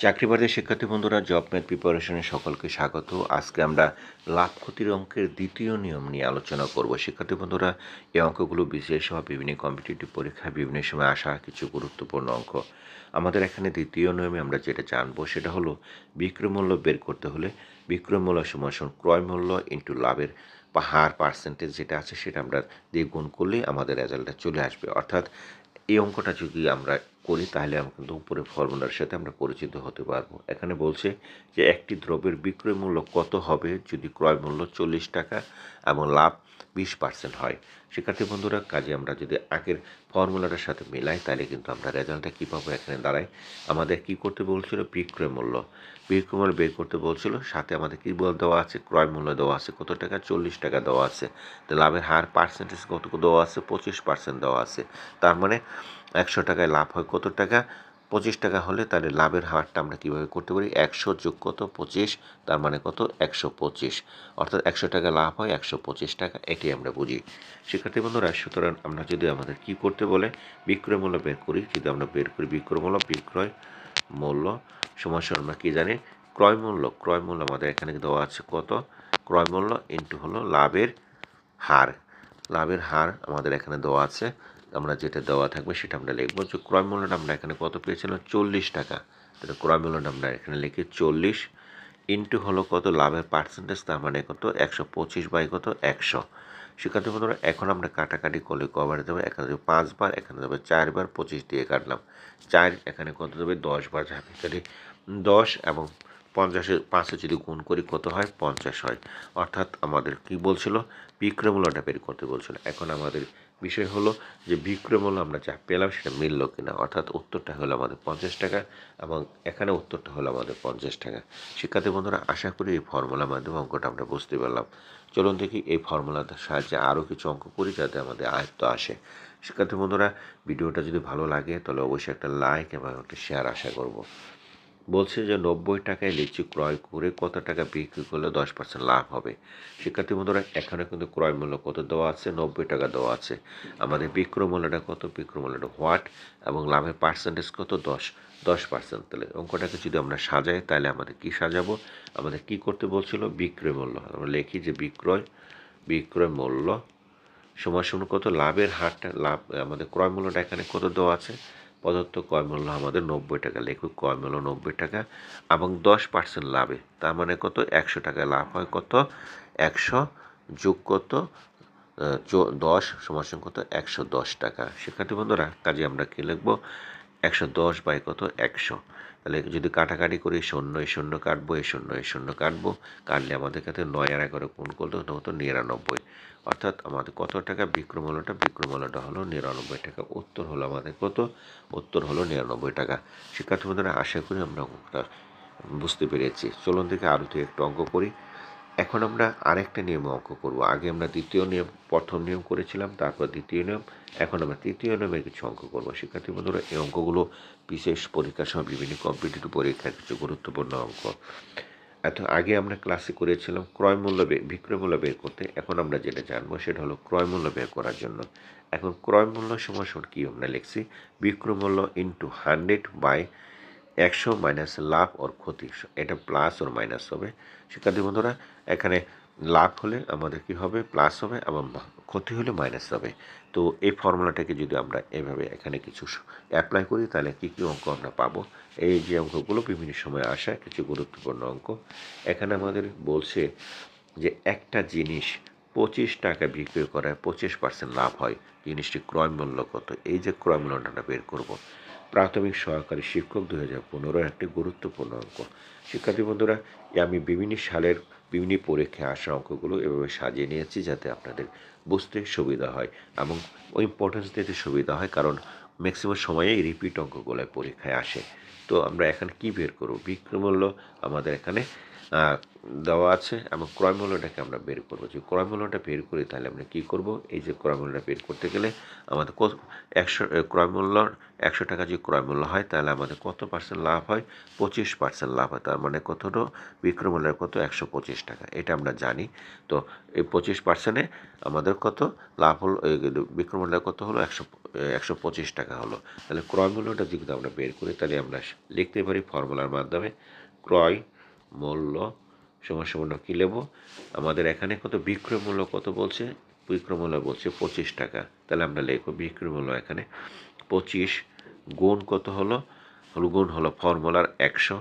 চাকরি বাজার শিক্ষার্থী বন্ধুরা জব ম্যাথ প্রিপারেশনে সকলকে স্বাগত। আজকে আমরা লাভ ক্ষতির অঙ্কের দ্বিতীয় নিয়ম নিয়ে আলোচনা করব। শিক্ষার্থী বন্ধুরা, এই অঙ্কগুলো বিশেষ হওয়া বিভিন্ন কম্পিটিটিভ পরীক্ষায় বিভিন্ন সময় আসা কিছু গুরুত্বপূর্ণ অঙ্ক। আমাদের এখানে দ্বিতীয় নিয়মে আমরা যেটা জানব সেটা হলো বিক্রয় মূল্য বের করতে হলে বিক্রয় মূল্য সমান ক্রয় মূল্য ইন্টু লাভের হার পার্সেন্টেজ যেটা আছে সেটা আমরা দিয়ে গুণ করলেই আমাদের রেজাল্টটা চলে আসবে। অর্থাৎ এই অঙ্কটা যদি আমরা করি, তাহলে আমরা কিন্তু উপরে ফর্মুলার সাথে আমরা পরিচিত হতে পারব। এখানে বলছে যে একটি দ্রব্যের বিক্রয় মূল্য কত হবে যদি ক্রয় মূল্য চল্লিশ টাকা এবং লাভ বিশ পার্সেন্ট হয়? শিক্ষার্থী বন্ধুরা, কাজে আমরা যদি আগের ফর্মুলাটার সাথে মেলাই, তাহলে কিন্তু আমরা রেজাল্টটা কী পাবো? এখানে দাঁড়াই। আমাদের কি করতে বলছিল? বিক্রয় মূল্য। মূল্য বের করতে বলছিল, সাথে আমাদের কী বল দেওয়া আছে? ক্রয় মূল্য দেওয়া আছে, কত টাকা? চল্লিশ টাকা দেওয়া আছে। লাভের হার পার্সেন্টেজ কত দেওয়া আছে? পঁচিশ পার্সেন্ট দেওয়া আছে। তার মানে একশো টাকায় লাভ হয় কত টাকা? পঁচিশ টাকা হলে তাহলে লাভের হারটা আমরা কীভাবে করতে পারি? একশো যোগ কত? পঁচিশ। তার মানে কত? একশো পঁচিশ। অর্থাৎ একশো টাকা লাভ হয়, একশো পঁচিশ টাকা। এটি আমরা বুঝি। শিক্ষার্থী বন্ধুরা, সুতরাং আমরা যদি আমাদের কি করতে বলে, বিক্রয় মূল্য বের করি, যদি আমরা বের করি বিক্রয় মূল্য বিক্রয় মূল্য সমস্যা আমরা কী জানি? ক্রয় মূল্য ক্রয় মূল্য আমাদের এখানে দেওয়া আছে কত? ক্রয় মূল্য ইন্টু হলো লাভের হার। লাভের হার আমাদের এখানে দেওয়া আছে। আমরা যেটা দেওয়া থাকবে সেটা আমরা লিখব যে ক্রয় মূল্যটা আমরা এখানে কত পেয়েছিলাম? চল্লিশ টাকা। তাহলে ক্রয় মূল্যটা আমরা এখানে লিখি চল্লিশ ইন্টু হলো কত? লাভের পার্সেন্টেজ তার মানে কত? একশো পঁচিশ বাই কত? একশো। শিক্ষার্থী বন্ধুরা, এখন আমরা কাটাকাটি করলে কবার যাবে, এখানে দেবে পাঁচবার, এখানে যাবে চারবার, পঁচিশ দিয়ে কাটলাম। চার, এখানে কত যাবে? দশবার যাবে। তাহলে দশ এবং পঞ্চাশে, পাঁচে যদি গুণ করি, কত হয়? পঞ্চাশ হয়। অর্থাৎ আমাদের কি বলছিল? বিক্রয় বের করতে বলছিল। এখন আমাদের বিষয় হলো যে বিক্রয় মূল্য আমরা যা পেলাম সেটা মিলল কিনা। অর্থাৎ উত্তরটা হলো আমাদের পঞ্চাশ টাকা এবং এখানে উত্তরটা হলো আমাদের পঞ্চাশ টাকা। শিক্ষার্থী বন্ধুরা, আশা করি এই ফর্মুলার মাধ্যমে অঙ্কটা আমরা বুঝতে পারলাম। চলুন দেখি এই ফর্মুলার সাহায্যে আরও কিছু অঙ্ক করি যাতে আমাদের আয়ত্ত আসে। শিক্ষার্থী বন্ধুরা, ভিডিওটা যদি ভালো লাগে তাহলে অবশ্যই একটা লাইক এবং একটা শেয়ার আশা করব। বলছে যে নব্বই টাকায় লিচু ক্রয় করে কত টাকা বিক্রি করলে দশ পার্সেন্ট লাভ হবে? শিক্ষার্থী বন্ধুরা, এখানে কিন্তু ক্রয় মূল্য কত দেওয়া আছে? নব্বই টাকা দেওয়া আছে। আমাদের বিক্রয় মূল্যটা কত? বিক্রয় মূল্যটা হোয়াট এবং লাভের পার্সেন্টেজ কত? দশ। দশ পার্সেন্ট তাহলে অঙ্কটাকে যদি আমরা সাজাই, তাহলে আমাদের কি সাজাবো? আমাদের কি করতে বলছিল? বিক্রয় মূল্য। আমরা লিখি যে বিক্রয় বিক্রয় মূল্য সময় সময় কত? লাভের হারটা, লাভ, আমাদের ক্রয় মূল্যটা এখানে কত দেওয়া আছে? প্রদত্ত ক্রয় মূল্য? আমাদের নব্বই টাকা। লেখুক ক্রয় মূল্য? নব্বই টাকা। এবং দশ পার্সেন্ট লাভে। তার মানে কত? একশো টাকা লাভ হয় কত? একশো যোগ কত? দশ সমাসন কত? একশো দশ টাকা। শিক্ষার্থী বন্ধুরা, কাজে আমরা কী লিখব? একশো দশ বাই কত? একশো। তাহলে যদি কাটাকাটি করি, শূন্য, এই শূন্য কাটবো, এই শূন্য এই শূন্য কাটবো, কাটলে আমাদের কাছে নয় আর এগারো কোন করতে হতো নিরানব্বই। অর্থাৎ আমাদের কত টাকা? বিক্রমূল্যটা বিক্রমূল্যটা হলো নিরানব্বই টাকা। উত্তর হলো আমাদের কত? উত্তর হলো নিরানব্বই টাকা। শিক্ষার্থী বন্ধুরা, আশা করি আমরা অঙ্কটা বুঝতে পেরেছি। চলুন থেকে আরও থেকে একটু অঙ্ক করি। এখন আমরা আরেকটা নিয়ম অঙ্ক করব। আগে আমরা দ্বিতীয় নিয়ম, প্রথম নিয়ম করেছিলাম, তারপর দ্বিতীয় নিয়ম। এখন আমরা তৃতীয় নিয়মের কিছু অঙ্ক করব। শিক্ষার্থী বন্ধুরা, এই অঙ্কগুলো বিশেষ পরীক্ষার সময় বিভিন্ন কম্পিটিটিভ পরীক্ষার কিছু গুরুত্বপূর্ণ অঙ্ক। এত আগে আমরা ক্লাসে করেছিলাম, ক্রয় মূল্য বিক্রয় মূল্য বের করতে। এখন আমরা যেটা জানব সেটা হলো ক্রয় মূল্য বের করার জন্য। এখন ক্রয় মূল্য সময় কী আমরা লিখছি? বিক্রয় মূল্য ইন্টু হান্ড্রেড বাই একশো মাইনাস লাভ ওর ক্ষতি। এটা প্লাস ওর মাইনাস হবে। শিক্ষার্থী বন্ধুরা, এখানে লাভ হলে আমাদের কি হবে? প্লাস হবে এবং ক্ষতি হলে মাইনাস হবে। তো এই ফর্মুলাটাকে যদি আমরা এভাবে এখানে কিছু অ্যাপ্লাই করি, তাহলে কী কী অঙ্ক আমরা পাবো? এই যে অঙ্কগুলো বিভিন্ন সময় আসা, কিছু গুরুত্বপূর্ণ অঙ্ক। এখানে আমাদের বলছে যে একটা জিনিস পঁচিশ টাকা বিক্রি করায় পঁচিশ পার্সেন্ট লাভ হয় জিনিসটি ক্রয় মূল্য কত? এই যে ক্রয় মূল্যটা আমরা বের করব। প্রাথমিক সহকারী শিক্ষক দু হাজার পনেরো একটি গুরুত্বপূর্ণ অঙ্ক। শিক্ষার্থী বন্ধুরা আমি বিভিন্ন সালের বিভিন্ন পরীক্ষায় আসা অঙ্কগুলো এভাবে সাজিয়ে নিয়েছি যাতে আপনাদের বুঝতে সুবিধা হয় এবং ইম্পর্টেন্স দিতে সুবিধা হয়, কারণ ম্যাক্সিমাম সময়েই রিপিট অঙ্কগুলো পরীক্ষায় আসে। তো আমরা এখানে কি বের করব? বিক্রমূল্য আমাদের এখানে দেওয়া আছে এবং ক্রয় মূল্যটাকে আমরা বের করব। যে ক্রয় মূল্যটা বের করি, তাহলে আমরা কী করব? এই যে ক্রয় মূল্যটা বের করতে গেলে আমাদের কত একশো ক্রয় মূল্য একশো টাকা যদি ক্রয় মূল্য হয়, তাহলে আমাদের কত পার্সেন্ট লাভ হয়? পঁচিশ পার্সেন্ট লাভ হয়। তার মানে কতটা বিক্রয় মূল্যের কত? একশো পঁচিশ টাকা। এটা আমরা জানি। তো এই পঁচিশ পার্সেন্টে আমাদের কত লাভ হলো? বিক্রয় কত হলো? একশো একশো পঁচিশ টাকা হলো। তাহলে ক্রয় মূল্যটা যদি আমরা বের করি, তাহলে আমরা লিখতে পারি ফর্মুলার মাধ্যমে ক্রয় মূল্য সমান সমান কী নেব আমাদের এখানে কত বিক্রয় মূল্য কত বলছে? বিক্রয় মূল্য বলছে পঁচিশ টাকা। তাহলে আমরা লিখব বিক্রয় মূল্য এখানে পঁচিশ গুণ কত হলো? হলো গুণ হলো ফর্মুলার একশো।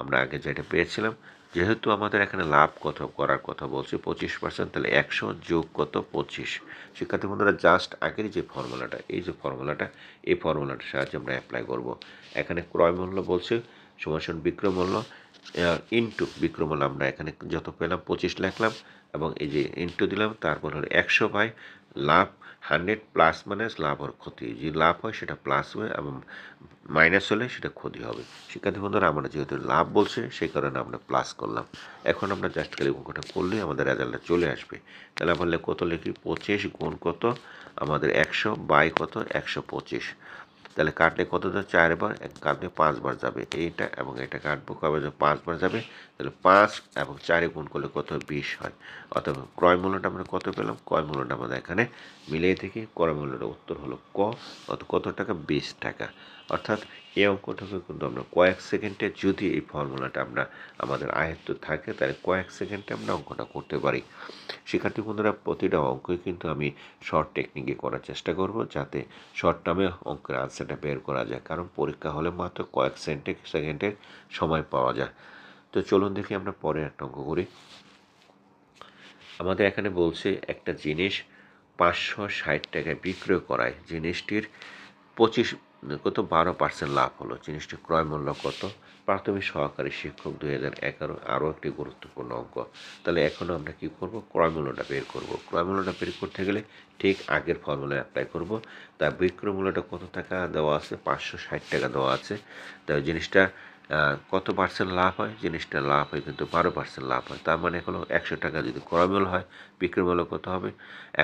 আমরা আগে যেটা পেয়েছিলাম, যেহেতু আমাদের এখানে লাভ কত, করার কথা বলছে পঁচিশ পার্সেন্ট তাহলে একশো যোগ কত পঁচিশ? শিক্ষার্থী বন্ধুরা জাস্ট আগের যে ফর্মুলাটা, এই যে ফর্মুলাটা, এই ফর্মুলাটার সাহায্যে আমরা অ্যাপ্লাই করব। এখানে ক্রয় মূল্য বলছে সমান বিক্রয় মূল্য ইন্টু বিক্রয় মূল্য আমরা এখানে যত পেলাম পঁচিশ লিখলাম এবং এই যে ইন্টু দিলাম, তারপর হলো একশো বাই লাভ, হান্ড্রেড প্লাস মানে লাভ আর ক্ষতি। যে লাভ হয়, সেটা প্লাস হবে এবং মাইনাস হলে সেটা ক্ষতি হবে। শিক্ষার্থী বন্ধুরা, আমরা যেহেতু লাভ বলছে, সেই কারণে আমরা প্লাস করলাম। এখন আমরা জাস্ট খালি অঙ্কটা করলেই আমাদের রেজাল্টটা চলে আসবে। তাহলে আমরা কত লিখি? পঁচিশ গুণ কত? আমাদের একশো বাই কত? একশো পঁচিশ। তাহলে কাটলে কত যাবে চারবার কাটলে পাঁচবার যাবে। এইটা এবং এটা কাটবো কবে যাবে পাঁচবার যাবে। তাহলে পাঁচ এবং চারে গুণ করলে কত? বিশ হয়। অথবা ক্রয় মূল্যটা আমরা কত পেলাম? ক্রয় মূল্যটা আমাদের এখানে মিলিয়ে থেকে ক্রয় মূল্যটা উত্তর হলো ক। অত কত টাকা? বিশ টাকা। অর্থাৎ এই অঙ্কটাকে কিন্তু আমরা কয়েক সেকেন্ডে যদি এই ফর্মুলাটা আমরা আমাদের আয়ত্ত থাকে, তাহলে কয়েক সেকেন্ডে আমরা অঙ্কটা করতে পারি। শিক্ষার্থী বন্ধুরা, প্রতিটা অঙ্কই কিন্তু আমি শর্ট টেকনিকে করার চেষ্টা করব, যাতে শর্ট টার্মে অঙ্কের আনসারটা বের করা যায়। কারণ পরীক্ষা হলে মাত্র কয়েক সেন্টে সেকেন্ডের সময় পাওয়া যায়। তো চলুন দেখি আমরা পরে একটা অঙ্ক করি। আমাদের এখানে বলছে, একটা জিনিস পাঁচশো ষাট টাকায় বিক্রয় করায়। জিনিসটির পঁচিশ কত? বারো পার্সেন্ট লাভ হলো। জিনিসটি ক্রয় মূল্য কত? প্রাথমিক সহকারী শিক্ষক দুই হাজার এগারো আরও একটি গুরুত্বপূর্ণ অঙ্ক। তাহলে এখনও আমরা কী করব? ক্রয় মূল্যটা বের করব। ক্রয় মূল্যটা বের করতে গেলে ঠিক আগের ফর্মুলা অ্যাপ্লাই করব। তা বিক্রয় মূল্যটা কত টাকা দেওয়া আছে? পাঁচশো ষাট টাকা দেওয়া আছে। তাই জিনিসটা কত পার্সেন্ট লাভ হয়? জিনিসটা লাভ হয় কিন্তু বারো পার্সেন্ট লাভ হয়। তার মানে হলো একশো টাকা যদি ক্রয় মূল্য হয়, বিক্রয় মূল্য কত হবে?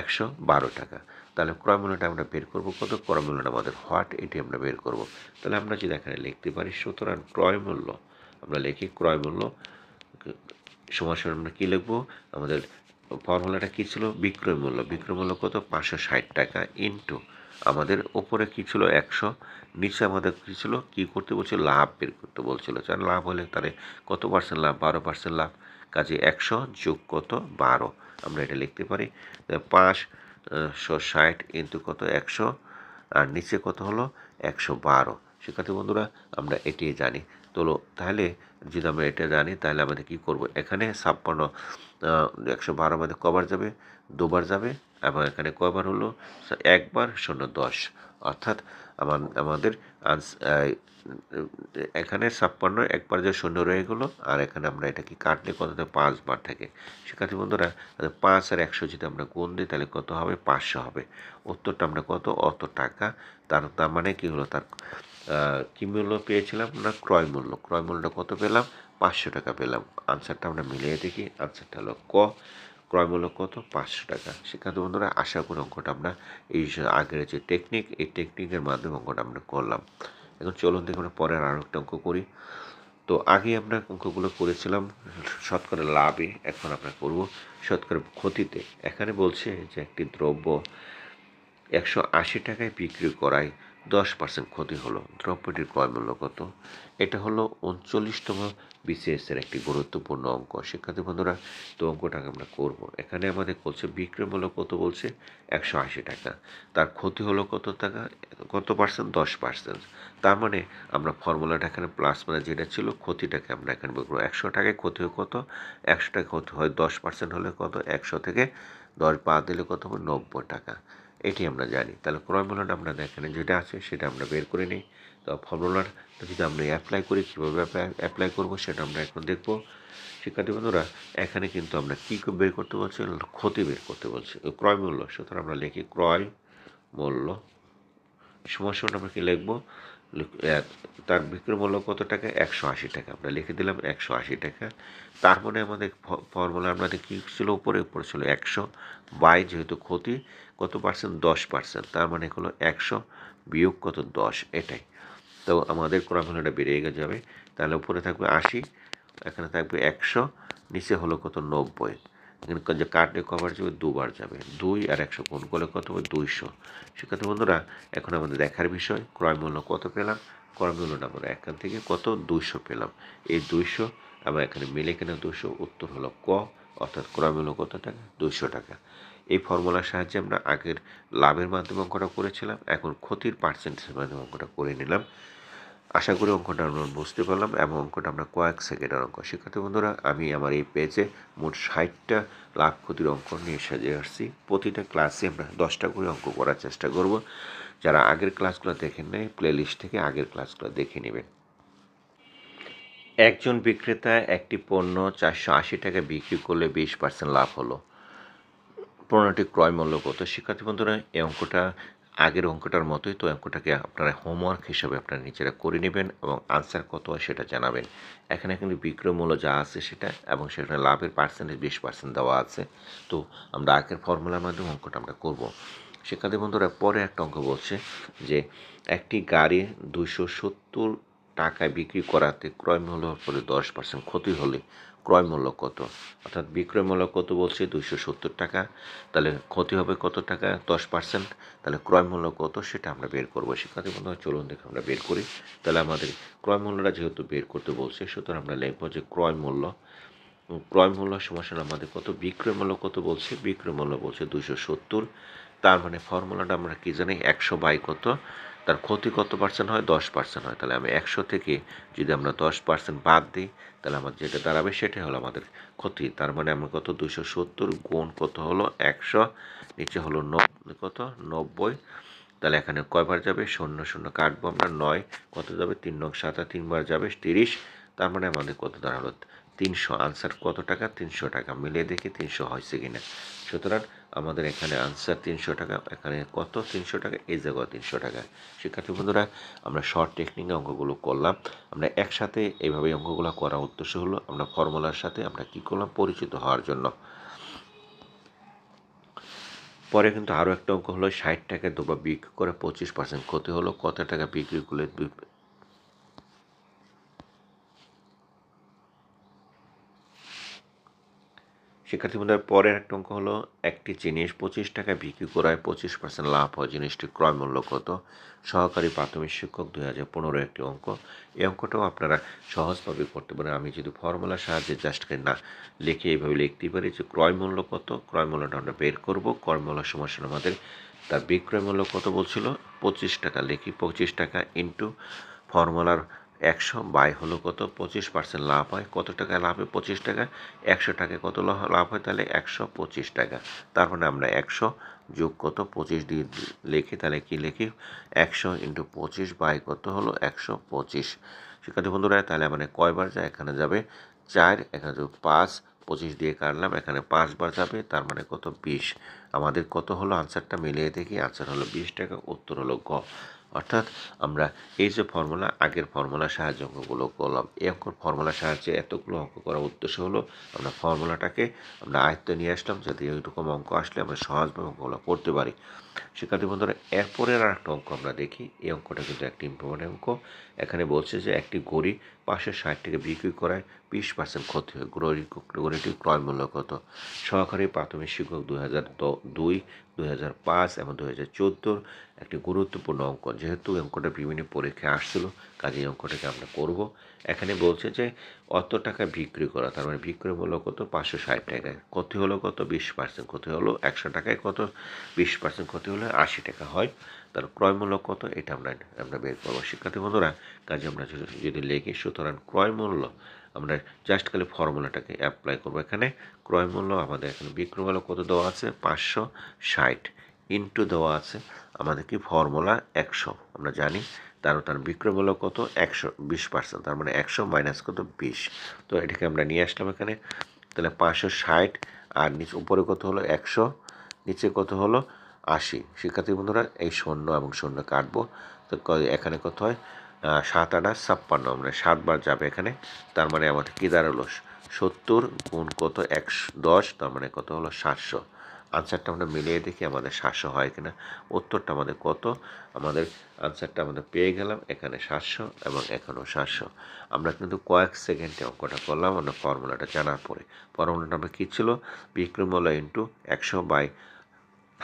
একশো বারো টাকা। তাহলে ক্রয় মূল্যটা আমরা বের করব। কত ক্রয় মূল্যটা আমাদের? হোয়াট এটি আমরা বের করব? তাহলে আমরা যদি এখানে লিখতে পারি, সুতরাং ক্রয় মূল্য, আমরা লিখি ক্রয় মূল্য, সমান আমরা কী লিখব? আমাদের ফর্মুলাটা কী ছিল? বিক্রয় মূল্য। বিক্রয় মূল্য কত? পাঁচশো ষাট টাকা ইন্টু আমাদের ওপরে কী ছিল? একশো। নিচে আমাদের কী ছিল? কী করতে বলছিল লাভ বের করতে বলছিল। কারণ লাভ হলে তাহলে কত পার্সেন্ট লাভ? বারো পার্সেন্ট লাভ। কাজে একশো যোগ কত? বারো। আমরা এটা লিখতে পারি। ষাট ইন্টু কত? একশো। আর নিচে কত হলো? একশো বারো। শিক্ষার্থী বন্ধুরা, আমরা এটি জানি। তো তাহলে যদি আমরা এটা জানি, তাহলে আমাদের কি করব? এখানে ছাপ্পান্ন একশো বারো আমাদের কবার যাবে? দুবার যাবে। এবং এখানে কয়বার হলো? একবার শূন্য দশ। অর্থাৎ আমার আমাদের এখানে ছাপ্পান্ন, একবার যে শূন্য রয়ে গেলো, আর এখানে আমরা এটা কি কাটলে কত পাঁচবার থাকে? শিক্ষার্থী বন্ধুরা পাঁচ আর একশো যদি আমরা গুণ দিই, তাহলে কত হবে? পাঁচশো হবে। উত্তরটা আমরা কত? অত টাকা। তার তার মানে কি হলো? তার কী মূল্য পেয়েছিলাম না? ক্রয় মূল্য। ক্রয় মূল্যটা কত পেলাম? পাঁচশো টাকা পেলাম। আনসারটা আমরা মিলিয়ে দেখি। আনসারটা হলো ক। ক্রয় মূল্য কত? পাঁচশো টাকা। শিক্ষার্থী বন্ধুরা, আশা করি অঙ্কটা আমরা এই আগের যে টেকনিক এই টেকনিকের মাধ্যমে অঙ্কটা আমরা করলাম। এখন চলুন দেখে আমরা পরের আরও একটা অঙ্ক করি। তো আগে আমরা অঙ্কগুলো করেছিলাম, শতকরা লাভে, এখন আমরা করব শতকরা ক্ষতিতে। এখানে বলছে যে একটি দ্রব্য একশো আশি টাকায় বিক্রি করায় দশ পার্সেন্ট ক্ষতি হলো। দ্রব্যটির ক্রয় মূল্য কত? এটা হলো উনচল্লিশতম বিসিএসের একটি গুরুত্বপূর্ণ অঙ্ক। শিক্ষার্থী বন্ধুরা, তো অঙ্কটাকে আমরা করব। এখানে আমাদের বলছে বিক্রয় মূল্য কত বলছে? একশো আশি টাকা। তার ক্ষতি হলো কত টাকা? কত পার্সেন্ট দশ পার্সেন্ট তার মানে আমরা ফর্মুলাটা এখানে প্লাস মানে যেটা ছিল ক্ষতিটাকে আমরা এখানে বের করব একশো টাকায় ক্ষতি হয় কত? একশো টাকা ক্ষতি হয় দশ পার্সেন্ট হলে কত? একশো থেকে দশ পা দিলে কত হবে? নব্বই টাকা। এটি আমরা জানি। তাহলে ক্রয় মূল্যটা আমরা এখানে যেটা আছে সেটা আমরা বের করে নিই। তো ফর্মুলার যদি আমরা অ্যাপ্লাই করি, কীভাবে অ্যাপ্লাই করব সেটা আমরা এখন দেখব। শিক্ষার্থী বন্ধুরা, এখানে কিন্তু আমরা কী বের করতে বলছি? ক্ষতি বের করতে বলছি। ক্রয় মূল্য, সুতরাং আমরা লিখি ক্রয় মূল্য। সমস্যাটা আমরা কী লিখব? তার বিক্রয় মূল্য কত টাকা? একশো আশি টাকা। আমরা লিখে দিলাম একশো আশি টাকা। তার মানে আমাদের ফর্মুলা আমাদের কী ছিল উপরে উপরে ছিল একশো। বাই যেহেতু ক্ষতি, কত পার্সেন্ট? দশ পার্সেন্ট। তার মানে হলো একশো বিয়োগ কত? দশ। এটাই। তো আমাদের ক্রমহলটা বেড়ে যাবে। তাহলে উপরে থাকবে আশি, এখানে থাকবে একশো, নিচে হলো কত? নব্বই। যে কার্ডে কভার যাবে, দুবার যাবে। দুই আর একশো গুণ করলে কত হবে? দুইশো। সেক্ষেত্রে বন্ধুরা, এখন আমাদের দেখার বিষয়, ক্রয় মূল্য কত পেলাম? ক্রয় মূল্য আমরা এখান থেকে কত? দুইশো পেলাম। এই দুইশো আবার এখানে মিলে কিনা দুশো উত্তর হলো ক, অর্থাৎ ক্রয় মূল্য কত টাকা? দুইশো টাকা। এই ফর্মুলার সাহায্যে আমরা আগের লাভের মাধ্যমে অঙ্কটা করেছিলাম, এখন ক্ষতির পার্সেন্টেজের মাধ্যমে অঙ্কটা করে নিলাম। আশা করি অঙ্কটা আমরা বুঝতে পারলাম এবং অঙ্কটা আমরা কয়েক সেকেন্ডের অঙ্ক। শিক্ষার্থী বন্ধুরা, আমি আমার এই পেজে মোট ষাটটা লাভ ক্ষতির অঙ্ক নিয়ে সাজিয়ে আসছি। প্রতিটা ক্লাসে আমরা দশটা করে অঙ্ক করার চেষ্টা করব। যারা আগের ক্লাসগুলো দেখেন নাই প্লে লিস্ট থেকে আগের ক্লাসগুলো দেখে নেবেন। একজন বিক্রেতা একটি পণ্য চারশো আশি টাকা বিক্রি করলে বিশ পার্সেন্ট লাভ হলো। পণ্যটি ক্রয় মূল্য কত? শিক্ষার্থী বন্ধুরা, এই অঙ্কটা আগের অঙ্কটার মতোই তো অঙ্কটাকে আপনারা হোমওয়ার্ক হিসাবে আপনারা নিজেরা করে নেবেন এবং আনসার কত হয় সেটা জানাবেন। এখানে কিন্তু বিক্রয় মূল্য যা আছে সেটা এবং সেখানে লাভের পার্সেন্টেজ বিশ পার্সেন্ট দেওয়া আছে। তো আমরা আগের ফর্মুলার মাধ্যমে অঙ্কটা আমরা করব। শিক্ষার্থী বন্ধুরা, পরে একটা অঙ্ক বলছে যে একটি গাড়ি দুশো সত্তর টাকায় বিক্রি করাতে ক্রয় মূল্য পরে দশ পার্সেন্ট ক্ষতি হলে ক্রয় মূল্য কত? অর্থাৎ বিক্রয় মূল্য কত বলছে? দুইশো সত্তর টাকা। তাহলে ক্ষতি হবে কত টাকা? দশ পার্সেন্ট তাহলে ক্রয় মূল্য কত সেটা আমরা বের করব। শিক্ষার্থী বন্ধু চলুন দেখে আমরা বের করি। তাহলে আমাদের ক্রয় মূল্যটা যেহেতু বের করতে বলছে, সুতরাং আমরা লিখব যে ক্রয় মূল্য ক্রয় মূল্য সমস্যা আমাদের কত? বিক্রয় মূল্য কত বলছে? বিক্রয় মূল্য বলছে দুশো সত্তর। তার মানে ফর্মুলাটা আমরা কী জানি? একশো বাই কত? তার ক্ষতি কত পার্সেন্ট হয়? দশ পার্সেন্ট হয়। তাহলে আমি একশো থেকে যদি আমরা দশ পার্সেন্ট বাদ দিই, তাহলে আমার যেটা দাঁড়াবে সেটাই হলো আমাদের ক্ষতি। তার মানে আমরা কত? দুশো সত্তর গুণ কত হলো? একশো। নিচে হলো কত? নব্বই। তাহলে এখানে কয়বার যাবে? শূন্য শূন্য কাটবো আমরা। নয়। কত যাবে? তিন নং সাতা তিনবার যাবে? তিরিশ। তার মানে আমাদের কত দাঁড়াল? তিনশো। আনসার কত টাকা? তিনশো টাকা। মিলিয়ে দেখি তিনশো হয়েছে কিনা। সুতরাং আমাদের এখানে আনসার তিনশো টাকা, এখানে কত? তিনশো টাকা, এই জায়গায় তিনশো টাকা। শিক্ষার্থী বন্ধুরা, আমরা শর্ট টেকনিকে অঙ্কগুলো করলাম। আমরা একসাথে এইভাবে অঙ্কগুলো করার উদ্দেশ্য হলো, আমরা ফর্মুলার সাথে আমরা কি করলাম? পরিচিত হওয়ার জন্য। পরে কিন্তু আরও একটা অঙ্ক হলো, ষাট টাকা দুবা বিক্রি করে পঁচিশ পার্সেন্ট ক্ষতি হলো। কত টাকা বিক্রি করলে শিক্ষার্থী বন্ধুরা, পরের একটা অঙ্ক হলো, একটি জিনিস পঁচিশ টাকা বিক্রি করায় পঁচিশ পার্সেন্ট লাভ হয়। জিনিসটি ক্রয় মূল্য কত? সহকারী প্রাথমিক শিক্ষক দুই হাজার পনেরো একটি অঙ্ক। এই অঙ্কটাও আপনারা সহজভাবে করতে পারেন। আমি যদি ফর্মুলার সাহায্যে জাস্ট না লিখে এইভাবে লিখতে পারি যে ক্রয় মূল্য কত, ক্রয় মূল্যটা আমরা বের করব। ক্রয় মূল্য সমস্যা আমাদের তার বিক্রয় মূল্য কত বলছিল? পঁচিশ টাকা। লিখি পঁচিশ টাকা ইন্টু ফর্মুলার একশো, বাই হলো কত? পঁচিশ পার্সেন্ট লাভ হয়। কত টাকা লাভ হয়? পঁচিশ টাকা। একশো টাকায় কত লাভ হয়? তাহলে একশো পঁচিশ টাকা। তার মানে আমরা একশো যোগ কত? পঁচিশ দিয়ে লিখি, তাহলে কি লিখি? একশো ইন্টু পঁচিশ বাই কত হলো? একশো পঁচিশ। শিক্ষার্থী বন্ধুরা, তাহলে মানে কয়বার যায়? এখানে যাবে চার, এখানে যাবে পাঁচ। পঁচিশ দিয়ে কাটলাম, এখানে পাঁচবার যাবে, তার মানে কত? বিশ। আমাদের কত হলো? আনসারটা মিলিয়ে দেখি। আনসার হলো বিশ টাকা, উত্তর হলো গ। অর্থাৎ আমরা এই যে ফর্মুলা, আগের ফর্মুলার সাহায্যে অঙ্কগুলো করলাম, এই অঙ্কর ফর্মুলার সাহায্যে এতগুলো অঙ্ক করার উদ্দেশ্য হলো আমরা ফর্মুলাটাকে আমরা আয়ত্ত নিয়ে আসলাম যাতে এইরকম অঙ্ক আসলে আমরা সহজভাবে অঙ্কগুলো করতে পারি। শিক্ষার্থী বন্ধুরা, এরপরের আর একটা অঙ্ক আমরা দেখি। এই অঙ্কটা কিন্তু একটি ইম্পর্টেন্ট অঙ্ক। এখানে বলছে যে একটি গড়ি পাঁচশো ষাট টাকা বিক্রি করায় বিশ পার্সেন্ট ক্ষতি হয়। গড়ি গড়িটির ক্রয় মূল্য কত? সহকারী প্রাথমিক শিক্ষক দুই হাজার দুই দুই হাজার পাঁচ এবং দুই হাজার চোদ্দোর একটি গুরুত্বপূর্ণ অঙ্ক। যেহেতু অঙ্কটা বিভিন্ন পরীক্ষায় আসছিল কাজে এই অঙ্কটাকে আমরা করব। এখানে বলছে যে অত টাকা বিক্রি করা, তার মানে বিক্রয় মূল্য কত? পাঁচশো ষাট টাকায়। ক্ষতি হলো কত? বিশ পার্সেন্ট ক্ষতি হলো একশো টাকায়। কত? বিশ পার্সেন্ট ক্ষতি হলে আশি টাকা হয়। তার ক্রয়মূল্য কত এটা আমরা আমরা বের করব। শিক্ষার্থী বন্ধুরা, কাজে আমরা যদি লেখি, সুতরাং ক্রয়মূল্য আমরা জাস্ট খালি ফর্মুলাটাকে অ্যাপ্লাই করব এখানে। ক্রয়মূল্য আমাদের এখানে বিক্রয় মূল্য কত দেওয়া আছে? পাঁচশো ষাট। ইন্টু দেওয়া আছে আমাদের কি? ফর্মুলা একশো। আমরা জানি তার তার বিক্রয় মূল্য কত? একশো, বিশ পার্সেন্ট তার মানে একশো মাইনাস কত? বিশ। তো এটাকে আমরা নিয়ে আসলাম এখানে। তাহলে পাঁচশো ষাট আর নিচে উপরে কত হলো? একশো। নিচে কত হলো? আশি। শিক্ষার্থী বন্ধুরা, এই শূন্য এবং শূন্য কাটবো। তো এখানে কত হয়? সাত আটা ছাপ্পান্ন। মানে সাতবার যাবে এখানে। তার মানে আমাদের কী দাঁড়াল? সত্তর গুণ কত? একশো দশ। তার মানে কত হলো? সাতশো। আনসারটা আমরা মিলিয়ে দেখি আমাদের সাতশো হয় কিনা। উত্তরটা আমাদের কত? আমাদের আনসারটা আমাদের পেয়ে গেলাম এখানে সাতশো এবং এখানেও সাতশো। আমরা কিন্তু কয়েক সেকেন্ডে অঙ্কটা করলাম, আমরা ফর্মুলাটা জানার পরে। ফর্মুলাটা আমরা কী ছিল? বিক্রমলা ইন্টু একশো বাই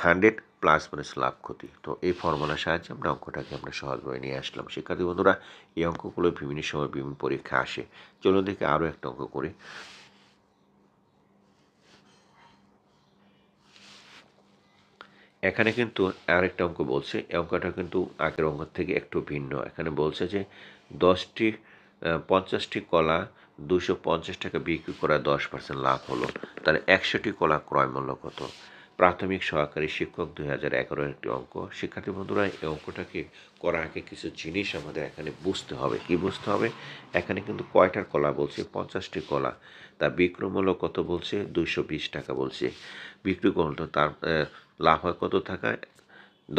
হান্ড্রেড প্লাস মাইনাস লাভ ক্ষতি। তো এই ফর্মুলার সাহায্যে আমরা অঙ্কটাকে আমরা সহজভাবে নিয়ে আসলাম। শিক্ষার্থী বন্ধুরা, এই অঙ্কগুলো বিভিন্ন সময় বিভিন্ন পরীক্ষা আসে। চলুন দেখে আরও একটা অঙ্ক করি। এখানে কিন্তু আরেকটা অঙ্ক বলছে। এই অঙ্কটা কিন্তু আগের অঙ্ক থেকে একটু ভিন্ন। এখানে বলছে যে দশটি পঞ্চাশটি কলা দুশো পঞ্চাশ টাকা বিক্রি করা দশ পার্সেন্ট লাভ হলো। তাহলে একশোটি কলা ক্রয় মূল্য কত? প্রাথমিক সহকারী শিক্ষক দুই হাজার এগারোর একটি অঙ্ক। শিক্ষার্থী বন্ধুরা, এই অঙ্কটাকে করার আগে কিছু জিনিস আমাদের এখানে বুঝতে হবে। কি বুঝতে হবে? এখানে কিন্তু কয়টার কলা বলছে? পঞ্চাশটি কলা। তার বিক্রমূল্য কত বলছে? দুইশো বিশ টাকা বলছে। বিক্রি করলে তার লাভ হয় কত টাকায়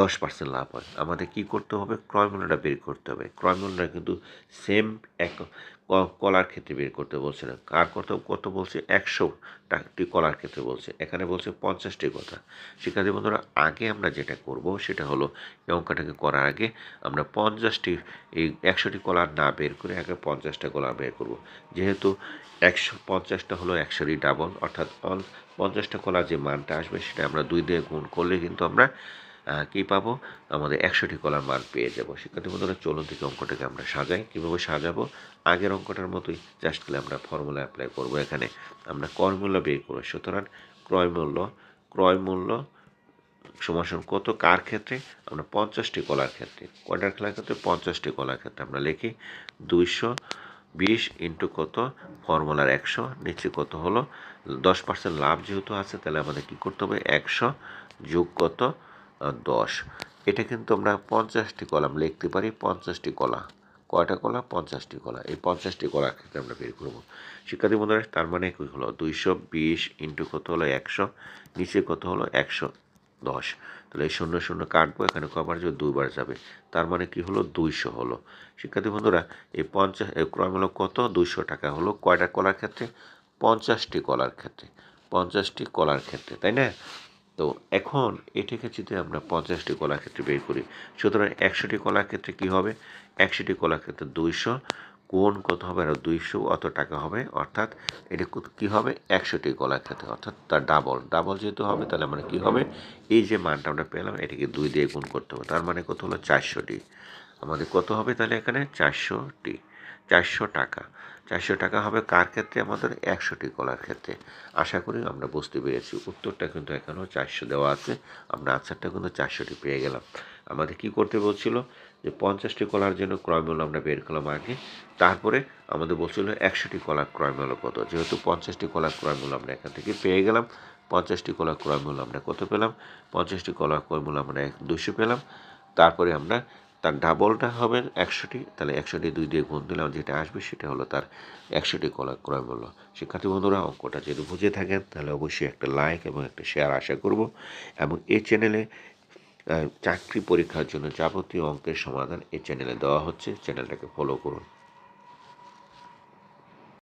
দশ পার্সেন্ট লাভ হয়। আমাদের কি করতে হবে? ক্রয় মূল্যটা বের করতে হবে। ক্রয় মূল্যটা কিন্তু সেম এক কলার ক্ষেত্রে বের করতে বলছে না। কার কত কত বলছে? টাকাটি কলার ক্ষেত্রে বলছে। এখানে বলছে পঞ্চাশটি কথা। শিক্ষার্থী বন্ধুরা, আগে আমরা যেটা করব সেটা হলো এই অঙ্কটাকে করার আগে আমরা পঞ্চাশটি, এই একশোটি কলার না বের করে আগে পঞ্চাশটা কলার বের করব। যেহেতু একশো, পঞ্চাশটা হলো একশোটি ডাবল, অর্থাৎ পঞ্চ- পঞ্চাশটা কলার যে মানটা আসবে সেটা আমরা দুই দিয়ে গুণ করলে কিন্তু আমরা কী পাবো? আমাদের একশোটি কলার মান পেয়ে যাব। শিক্ষার্থী বন্ধুরা, চলুন থেকে অঙ্কটাকে আমরা সাজাই। কীভাবে সাজাবো? আগের অঙ্কটার মতোই জাস্ট খালি আমরা ফর্মুলা অ্যাপ্লাই করব এখানে। আমরা ক্রয় মূল্য বের করব। সুতরাং ক্রয় মূল্য ক্রয় মূল্য সমাসন কত? কার ক্ষেত্রে? আমরা পঞ্চাশটি কলার ক্ষেত্রে। কয়টার খেলার ক্ষেত্রে পঞ্চাশটি কলার ক্ষেত্রে আমরা লিখি দুইশো বিশ ইন্টু কত? ফর্মুলার একশো, নিচে কত হলো? দশ পার্সেন্ট লাভ যেহেতু আছে, তাহলে আমাদের কী করতে হবে? একশো যোগ কত? দশ। এটা কিন্তু আমরা পঞ্চাশটি কলাম লিখতে পারি, পঞ্চাশটি কলা। কয়টা কলা? পঞ্চাশটি কলা। এই পঞ্চাশটি কলার ক্ষেত্রে আমরা বের করব। শিক্ষার্থী বন্ধুরা, তার মানে কী হলো? দুইশো বিশ ইন্টু কত হলো? একশো। নিচে কত হলো? একশো দশ। তাহলে এই শূন্য শূন্য কাটবো, এখানে কবার যাবে? দুইবার যাবে। তার মানে কি হলো? দুইশো হলো। শিক্ষার্থী বন্ধুরা, এই পঞ্চাশ, এই ক্রয়মূলক কত? দুইশো টাকা হলো। কয়টা কলার ক্ষেত্রে? পঞ্চাশটি কলার ক্ষেত্রে। পঞ্চাশটি কলার ক্ষেত্রে, তাই না? তো এখন এটাকে যদি আমরা পঞ্চাশটি কলার ক্ষেত্রে বের করি, সুতরাং একশোটি কলার ক্ষেত্রে কি হবে? একশোটি কলার ক্ষেত্রে দুইশো কোন কত হবে? আর দুইশো, অত টাকা হবে। অর্থাৎ এটা কী হবে? একশোটি কলার ক্ষেত্রে অর্থাৎ তার ডাবল। ডাবল যেহেতু হবে, তাহলে মানে কি হবে? এই যে মানটা আমরা পেলাম, এটাকে দুই দিয়ে গুণ করতে হবে। তার মানে কত হলো? চারশোটি। আমাদের কত হবে তাহলে এখানে? চারশোটি। চারশো টাকা। চারশো টাকা হবে কার ক্ষেত্রে? আমাদের একশোটি কলার ক্ষেত্রে। আশা করি আমরা বুঝতে পেরেছি। উত্তরটা কিন্তু এখনও চারশো দেওয়া আছে। আমরা আনসারটা কিন্তু চারশোটি পেয়ে গেলাম। আমাদের কি করতে বলছিল? যে পঞ্চাশটি কলার জন্য ক্রয়মূল্য আমরা বের করলাম আগে, তারপরে আমাদের বলছিল একশোটি কলার ক্রয় মূল্য কত? যেহেতু পঞ্চাশটি কলার ক্রয়মূল্য আমরা এখান থেকে পেয়ে গেলাম, পঞ্চাশটি কলার ক্রয়মূল্য আমরা কত পেলাম? পঞ্চাশটি কলার ক্রয় মূল্য আমরা দুশো পেলাম। তারপরে আমরা তার ডাবলটা হবে একশোটি, তাহলে একশোটি দুই দিয়ে গুণ দিলাম, যেটা আসবে সেটা হলো তার একশোটি কলা ক্রয় মূল্য। শিক্ষার্থী বন্ধুরা, অঙ্কটা যদি বুঝে থাকেন, তাহলে অবশ্যই একটা লাইক এবং একটা শেয়ার আশা করব। এবং এই চ্যানেলে চাকরি পরীক্ষার জন্য যাবতীয় অঙ্কের সমাধান এই চ্যানেলে দেওয়া হচ্ছে। চ্যানেলটাকে ফলো করুন।